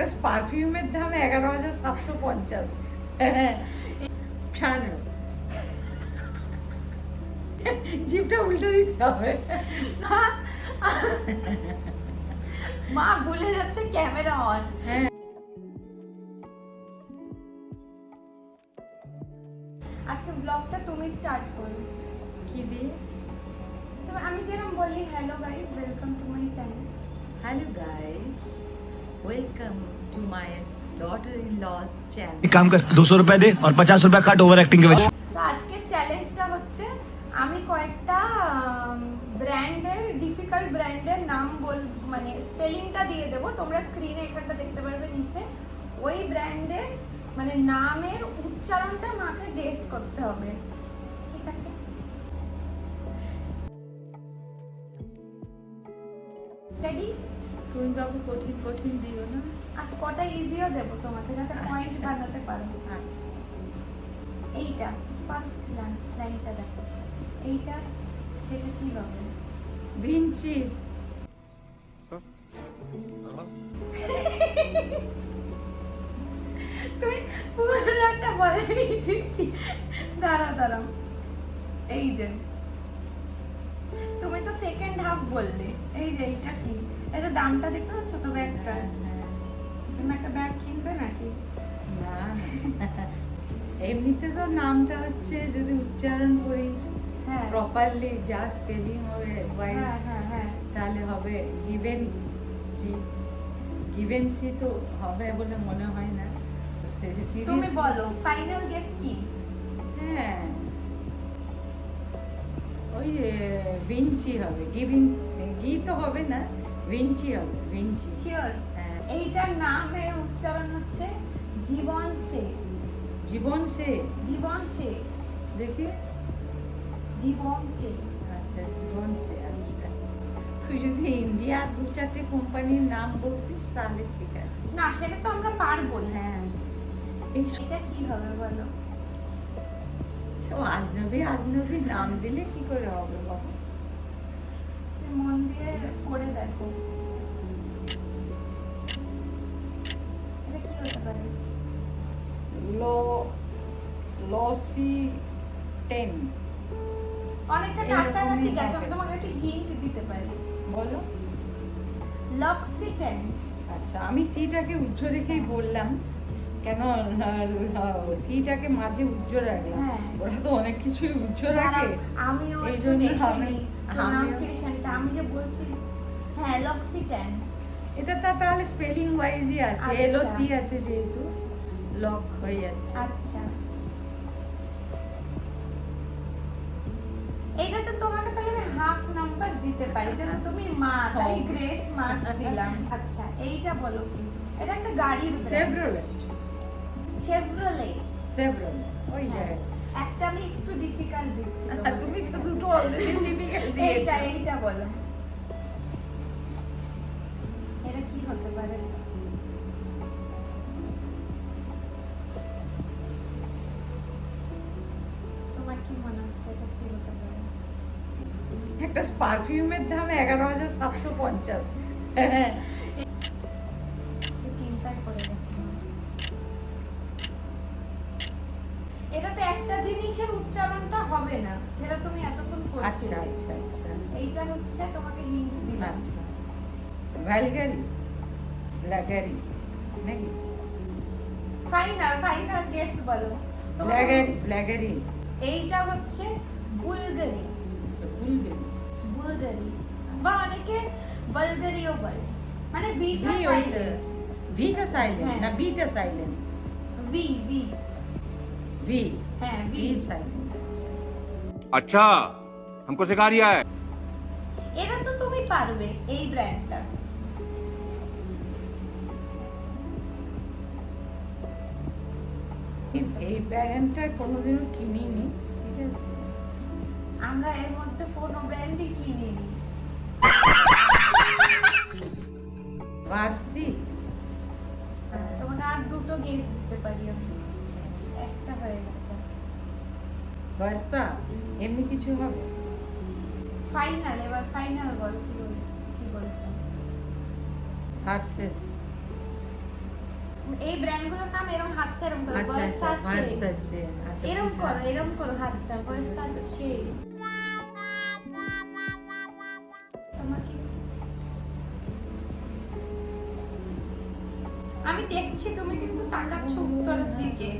একটা পারফিউমের দাম এগারো হাজার সাতশো পঞ্চাশ। ঠান্ডা জিপটা উল্টে দিতে হবে। মা ভুলে যাচ্ছে ক্যামেরা অন হ্যাঁ। আজকে ব্লগটা তুমি স্টার্ট করো। কি দিয়ে? তো আমি যেরকম বলি hello guys welcome to my channel hello guys কাম কর দুশো রুপিয়া দে আর পঞ্চাশ রুপিয়া কাট ওভার অ্যাক্টিং কে বেশ তো আজকের চ্যালেঞ্জটা হচ্ছে আমি কয়েকটা ব্র্যান্ডের ডিফিকাল্ট ব্র্যান্ডের নাম বল মানে স্পেলিংটা দিয়ে দেবো তোমরা স্ক্রিনে এখানটা দেখতে পারবে নিচে ওই ব্র্যান্ডের মানে নামের উচ্চারণটা মাকে গেস করতে হবে ঠিক আছে রেডি তুমি বাবু কঠিন কঠিন দিও না। আচ্ছা কটা ইজিও দেবো তোমাকে যাতে পয়েন্ট। বানাতে পারো। আচ্ছা। এইটা ফার্স্ট লাইন লাইনটা দেখো। এইটা এটা কি হবে? ভিঞ্চি। তুমি পুরোটা কি? দাঁড়া দাঁড়াও। এই যে তুমি তো সেকেন্ড হাফ বললে। এই যে এইটা কি? এটা দামটা দেখতে পাচ্ছ তো ব্যাগটা? তুমি একটা ব্যাগ কিনবে নাকি? না। এমনিতে তো নামটা হচ্ছে যদি উচ্চারণ করিস হ্যাঁ। প্রপারলি যা স্পেলিং হবে হ্যাঁ ওয়াইজ হ্যাঁ হ্যাঁ। তাহলে হবে গিভেন সি গিভেন সি তো হবে বলে মনে হয় না। তুমি বলো ফাইনাল গেস কি? হ্যাঁ। ওই ভিঞ্চি হবে। গিভিন গি তো হবে না ভিঞ্চি হবে ভিঞ্চি। শিওর? হ্যাঁ। এইটার নামের উচ্চারণ হচ্ছে জীবন সে। জীবন সে? জীবন সে। দেখি। জীবন সে। আচ্ছা জীবন সে আচ্ছা। তুই যদি ইন্ডিয়ার দু চারটে কোম্পানির নাম বলতিস তাহলে ঠিক আছে। না সেটা তো আমরা পারবোই। হ্যাঁ। এটা কি হবে বলো? আজনবী আজনবী নাম দিলে কি করে হবে বাবা? মন দিয়ে পড়ে দেখো। এটা কি হতে পারে? লো লসি টেন অনেকটা কাছাকাছি গেছো আমি তোমাকে একটু হিন্ট দিতে পারি। বলো। লক্সিটেন আচ্ছা আমি সিটাকে উজ্জ্ব রেখেই বললাম। কেন সিটাকে মাঝে উজ্জ্ব রাখলাম। হ্যাঁ। ওরা তো অনেক কিছুই উজ্জ্ব রাখে। আমিও এই জন্য আমি- প্রোনাউন্সিয়েশনটা আমি যে বলছি হ্যাঁ লক্সিটেন এটা তা তাহলে স্পেলিং ওয়াইজই আছে। এল ও সি আছে যেহেতু। লক হয়ে যাচ্ছে। আচ্ছা। এইটাতে তোমাকে তাহলে আমি হাফ নাম্বার দিতে পারি যেন তুমি মা তাই. গ্রেস মার্কস দিলাম। আচ্ছা এইটা বলো কি? এটা একটা গাড়ির সেভরোলেট শেভরোলে ওই হ্যাঁ। জায়গায় একটা আমি একটু ডিফিকাল্ট দিচ্ছি তুমি তো দুটো অলরেডি ডিফিকাল্ট দিয়েছ। এইটা বলো। এটা কি হতে পারে? তোমার কি মনে হচ্ছে এটা কি হতে পারে? একটা পারফিউমের দাম এগারো হাজার সাতশো পঞ্চাশ। আমি চিন্তায় পড়ে গেছিলাম এটাতে একটা জিনিসের উচ্চারণটা হবে না যেটা তুমি এতক্ষণ এইটা হচ্ছে তোমাকে হিন্ট দিলাম। ভ্যালগারি ব্ল্যাগারি নাকি? ফাইনাল ফাইনাল গেস বলো। ব্ল্যাগারি ব্ল্যাগারি এইটা হচ্ছে বুলগারি বুলগারি বা অনেকে বলগারিও বলে। মানে ভিটা সাইলেন্ট ভিটা সাইলেন্ট না ভিটা সাইলেন্ট ভি ভি ভি হ্যাঁ ভি সাইলেন্ট আচ্ছা।, আচ্ছা। हमको सिखा रिया है এটা তো তুমি পারবে এই ব্র্যান্ডটা এই ব্যাগটা কোনোদিনও কিনিনি ঠিক আছে আমরা এর মধ্যে কোনো ব্র্যান্ডই কিনিনি বার্সি তোমাকে আর দুটো গেস দিতে পারি আমি একটা হয়ে গেছে বার্সা এমনি কিছু হবে ফাইনাল এবার ফাইনাল বল কি বল কি বলছো? হার্সেস এই ব্র্যান্ডগুলোর নাম এরকম হাতটা এরকম করো আচ্ছা আচ্ছা ভার্সাচে ভার্সাচে আচ্ছা এরকম বুঝলাম। করো এরকম করো হাতটা ভার্সাচে তোমাকে আমি দেখছি তুমি কিন্তু তাকাচ্ছ উত্তরের দিকে।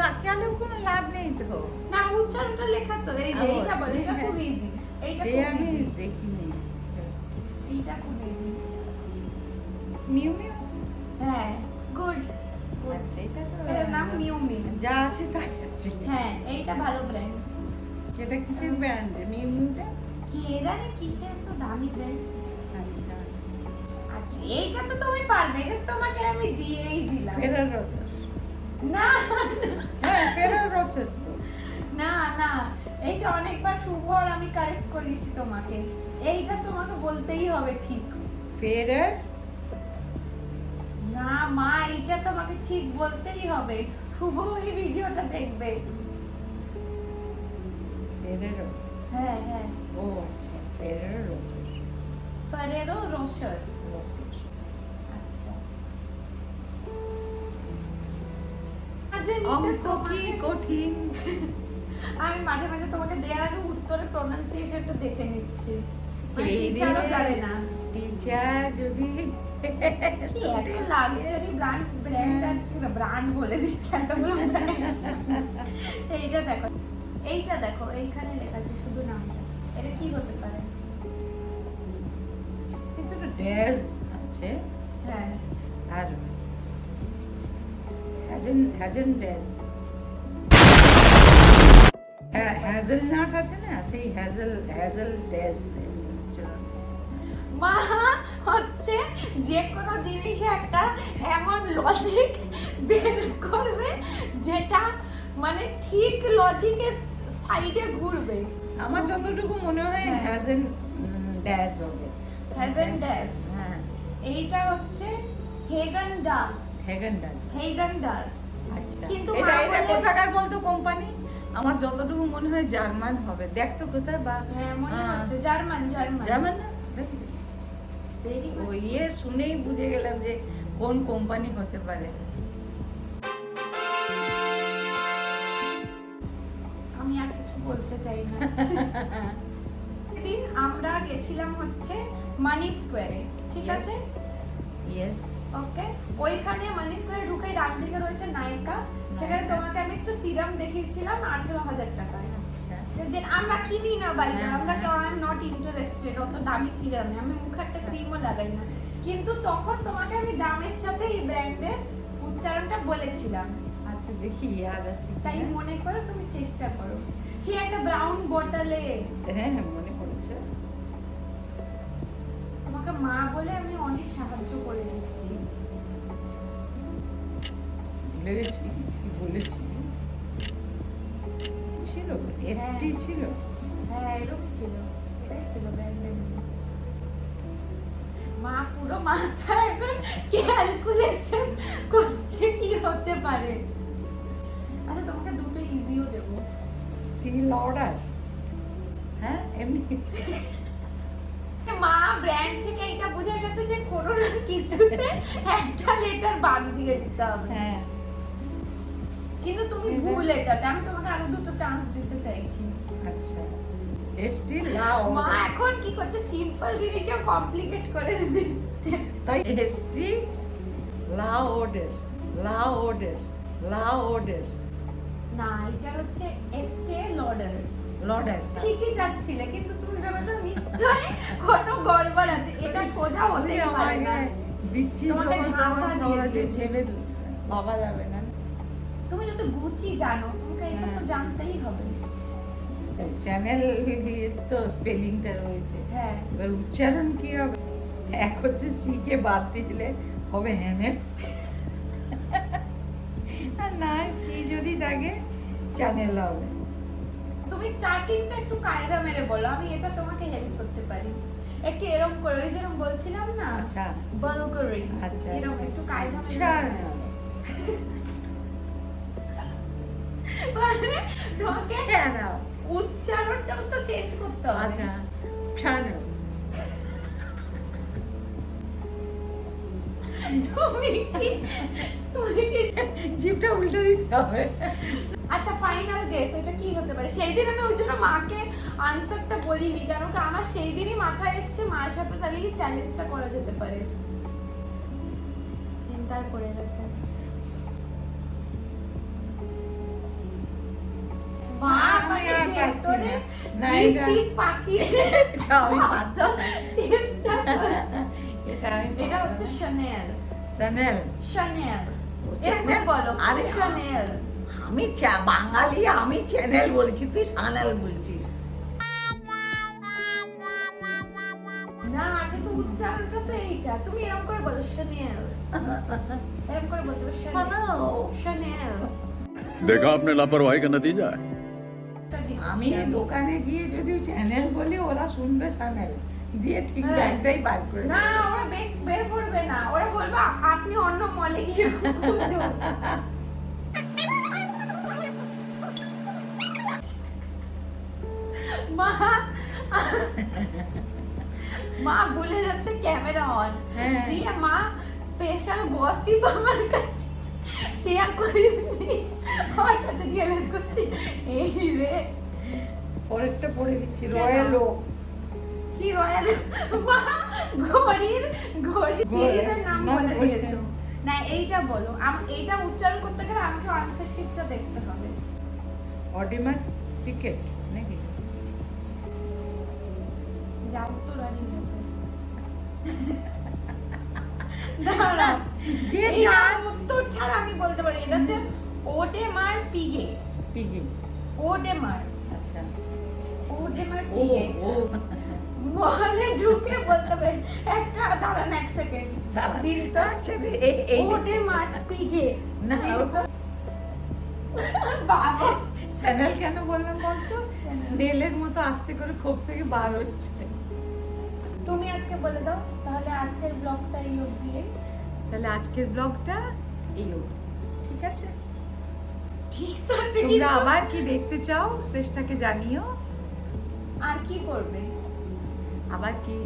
তাকালেও কোনো লাভ নেই তো। না উচ্চারণটা লেখা তো এই এইটা বল এটা হ্যাঁ। খুব ইজি এইটা সে খুব আমি দেখিনি। এইটা খুব ইজি মিউ মিউ? হ্যাঁ গুড। আচ্ছা এটা তো এটার নাম মিউ মিউ। যা আছে তাই আছে। হ্যাঁ এইটা ভালো ব্র্যান্ড সেটা কিসের ব্র্যান্ড মিউ মিউটা? কে জানে কিসের এত দামি ব্র্যান্ড আচ্ছা। আচ্ছা এইটা তো তুমি পারবে এটা তোমাকে আমি দিয়েই দিলাম। ফেরার রচর। না। হ্যাঁ ফেরার রচর তো। না না এইটা অনেকবার শুভ আর আমি কারেক্ট করিয়েছি তোমাকে। এইটা তোমাকে বলতেই হবে ঠিক। ফেরার না মা এইটা তোমাকে ঠিক বলতেই হবে। শুভ এই ভিডিওটা দেখবে। ফেরার হ্যাঁ হ্যাঁ। ও আচ্ছা ফেরার রচর ফারেরো রোশর রচর আচ্ছা। মাঝে নিচে অঙ্ক কি কঠিন? আমি মাঝে মাঝে তোমাকে দেওয়ার আগে উত্তরে প্রনাউন্সিয়েশনটা দেখে নিচ্ছি। টিচারও জানে না। টিচার যদি লাক্সারি ব্র্যান্ড ব্র্যান্ড আর কি ব্র্যান্ড বলে দিচ্ছে এতগুলো এইটা দেখো এইটা দেখো এইখানে লেখা আছে শুধু নামটা। এটা কি হতে পারে? কিন্তু ড্যাশ আছে। হ্যাঁ। আর hazel hazel dash hazelnut আছে না সেই হ্যাজেল হ্যাজেল ড্যাশ। মা হচ্ছে যে কোনো জিনিসে একটা এমন লজিক বের করবে যেটা মানে ঠিক লজিকের সাইডে ঘুরবে। আমার যতটুকু মনে হয় হ্যাঁ। হ্যাজেন ড্যাশ হবে। হ্যাজেন ড্যাস হ্যাঁ। এইটা হচ্ছে Haagen Dazs. Haagen dash Haagen Dazs. আচ্ছা। কিন্তু এটা কোথাকার বলতো কোম্পানি আমার যতটুকু মনে হয় জার্মান হবে। দেখ তো কোথায় বা হ্যাঁ মনে হ্যাঁ। হচ্ছে। German German. জার্মান না? ইয়ে শুনেই বুঝে গেলাম যে কোন কোম্পানি হতে পারে। আমি আর কিছু বলতে চাই না। দিন আমরা গেছিলাম হচ্ছে মানি স্কোয়ারে ঠিক আছে? ইয়েস ওকে ওইখানে মানি স্কোয়ারে ঢুকে ডান দিকে রয়েছে নায়িকা। সেখানে তোমাকে আমি একটু সিরাম দেখিয়েছিলাম আঠেরো হাজার টাকায় আচ্ছা। যে আমরা কিনি না বাইরে হ্যাঁ, আমরা। আই এম নট ইন্টারেস্টেড অত দামি সিরামে। আমি মুখে একটা ক্রিমও লাগাই না। কিন্তু তখন তোমাকে আমি দামের সাথে এই ব্র্যান্ডের উচ্চারণটা বলেছিলাম। আচ্ছা দেখি ইয়াদ আছে তাই মনে করে তুমি চেষ্টা করো। সে একটা ব্রাউন বটলে হ্যাঁ হ্যাঁ মনে পড়েছে। তোমাকে মা বলে আমি অনেক সাহায্য করে দিচ্ছি। ভুলে গেছি বলেছি। ছিল এসটি হ্যাঁ। ছিল। হ্যাঁ এরকমই ছিল এটাই ছিল ব্র্যান্ডের মা পুরো মাথা এখন ক্যালকুলেশন করছে কি হতে পারে। আচ্ছা তোমাকে দুটো ইজিও দেবো। স্টিল অর্ডার হ্যাঁ এমনি। কিছু মা ব্র্যান্ড থেকে এটা বুঝে গেছে যে কোনো না কিছুতে একটা লেটার বাদ দিয়ে দিতে হবে। হ্যাঁ। কিন্তু তুমি ভুল এটাতে। আমি তোমাকে আরও দুটো চান্স দিতে চাইছি। আচ্ছা। এসটি লাও মা এখন কি করছে? সিম্পল জিনিসকে কমপ্লিকেট করে দিচ্ছে। তাই এসটি লা অর্ডার লা অর্ডার লা অর্ডার না এটা হচ্ছে এস্টে লডার লর্ডার ঠিকই যাচ্ছিলে কিন্তু তুমি ভেবেছো নিশ্চয়ই কোনো গড়বড় আছে এটা সোজা হতে পারে না। দিচ্ছি বাবা যাবে না। তুমি যদি গুচি জানো তোমাকে এটা তো হ্যাঁ। জানতেই হবে। চ্যানেল তো স্পেলিংটা রয়েছে। হ্যাঁ। এবার উচ্চারণ কি হবে? এক হচ্ছে সিকে বাদ দিলে হবে হ্যানে আর না সি যদি থাকে চ্যানেল হবে। তুমি স্টার্টিংটা একটু কায়দা মেরে বলো আমি এটা তোমাকে হেল্প করতে পারি। একটু এরকম করে ওই যেরকম বলছিলাম না আচ্ছা। বালগারি আচ্ছা, এরকম আচ্ছা। একটু কায়দা মেরে মানে তোমাকে উচ্চারণটাও তো চেঞ্জ করতে হবে। আচ্ছা চ্যানেল তুমি কি? তুমি কি? জিপটা উল্টে দিতে হবে। আচ্ছা ফাইনাল গেস এটা কি হতে পারে? সেই দিন আমি ওই জন্য মাকে আনসারটা বলিনি কারণ কি আমার সেই দিনই মাথায় এসেছে মার সাথে তাহলে এই চ্যালেঞ্জটা করা যেতে পারে। চিন্তায় পড়ে গেছে। এটা হচ্ছে শানেল স্যানেল স্যানেল আরে স্যানেল আমি বাঙালি আমি চ্যানেল বলছি তুই বলছিস। তুমি এরকম করে করে দেখা আপনার লাপরওয়াহি নতিজা আমি দোকানে গিয়ে যদি চ্যানেল বলি ওরা শুনবে চ্যানেল দিয়ে ঠিক হ্যাঁ। ব্যাগটাই বার করে না ওরা বের বের করবে না। ওরা বলবে আপনি অন্য মলে গিয়ে মা মা ভুলে যাচ্ছে ক্যামেরা অন হ্যাঁ। দিয়ে মা স্পেশাল গসিপ আমার কাছে শেয়ার করে হঠাৎ রিয়েলাইজ করছি এই রে! পরেরটা পড়ে দিচ্ছি রয়্যাল ওক কি রয়্যাল ঘড়ির ঘড়ি সিরিজের নাম বলে দিয়েছ। না এইটা বলো। আম- এইটা উচ্চারণ করতে গেলে আমাকে আনসার শিটটা দেখতে হবে। অডিমার নাকি? যা উত্তর আর গেছে দাঁড়াও। যে এই যা নাম উত্তর ছাড়া আমি বলতে পারি। এটা হচ্ছে ওডেমার পিগে পিগি ওডেমার আচ্ছা। ওডেমার পিগে ও। মহলে ঢুকে বলতে হবে একটা দাঁড়ান এক সেকেন্ড দিন তো না ওটা। বাবা। স্যানেল কেন বললাম বলতো? স্নেলের মতো আস্তে করে খোপ থেকে বার হচ্ছে। তুমি আজকে বলে দাও তাহলে আজকের ব্লগটা এই অবধি। তাহলে আজকের ব্লগটা এই অবধি। ঠিক আছে? ঠিক আছে তোমরা আবার কি দেখতে চাও শ্রেষ্ঠাকে জানিও। আর কি করবে? আবার কি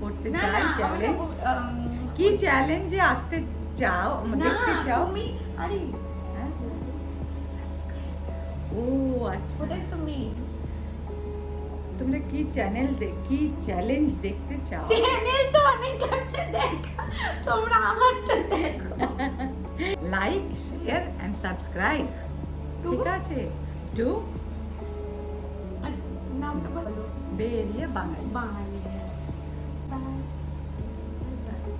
করতে না চাই না চ্যালেঞ্জ চ্যালেঞ্জ কি চ্যালেঞ্জে আসতে চাও দেখতে চাও? তুমি আরে হ্যাঁ? ও আচ্ছা। ওটাই তুমি? তোমরা কি চ্যানেল কি চ্যালেঞ্জ দেখতে চাও? চ্যানেল তো অনেক আছে দেখা। তোমরা আমারটা দেখো। Like share and subscribe to? ঠিক আছে। টু? আচ্ছা, নামটা বলো। বেরিয়ে বাঙালি। বাঙালি।